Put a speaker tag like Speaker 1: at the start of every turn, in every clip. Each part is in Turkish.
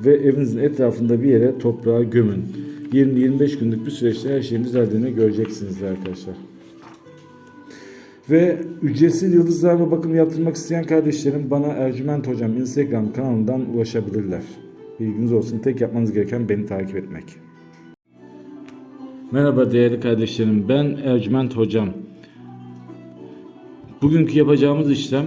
Speaker 1: ve evinizin etrafında bir yere toprağa gömün. 20-25 günlük bir süreçte her şeyin düzeldiğini göreceksiniz arkadaşlar. Ve ücretsiz yıldızlarla bakım yaptırmak isteyen kardeşlerim bana Ercüment Hocam Instagram kanalından ulaşabilirler. Bilginiz olsun tek yapmanız gereken beni takip etmek. Merhaba değerli kardeşlerim ben Ercüment Hocam. Bugünkü yapacağımız işlem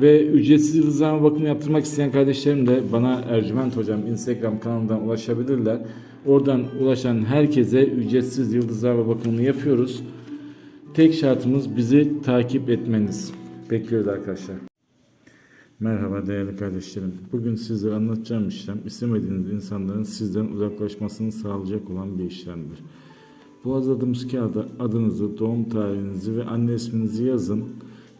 Speaker 1: Ve ücretsiz yıldızlama bakımı yaptırmak isteyen kardeşlerim de bana Ercüment Hocam Instagram kanalından ulaşabilirler. Oradan ulaşan herkese ücretsiz yıldızlama bakımını yapıyoruz. Tek şartımız bizi takip etmeniz. Bekliyoruz arkadaşlar. Merhaba değerli kardeşlerim. Bugün size anlatacağım işlem istemediğiniz insanların sizden uzaklaşmasını sağlayacak olan bir işlemdir. Bu hazırladığımız kağıda adınızı, doğum tarihinizi ve anne isminizi yazın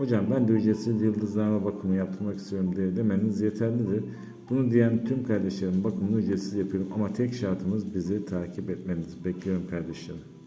Speaker 1: Hocam ben de ücretsiz yıldızlarma bakımı yaptırmak istiyorum diye demeniz yeterlidir. Bunu diyen tüm kardeşlerim bakımını ücretsiz yapıyorum ama tek şartımız bizi takip etmeniz. Bekliyorum kardeşlerim.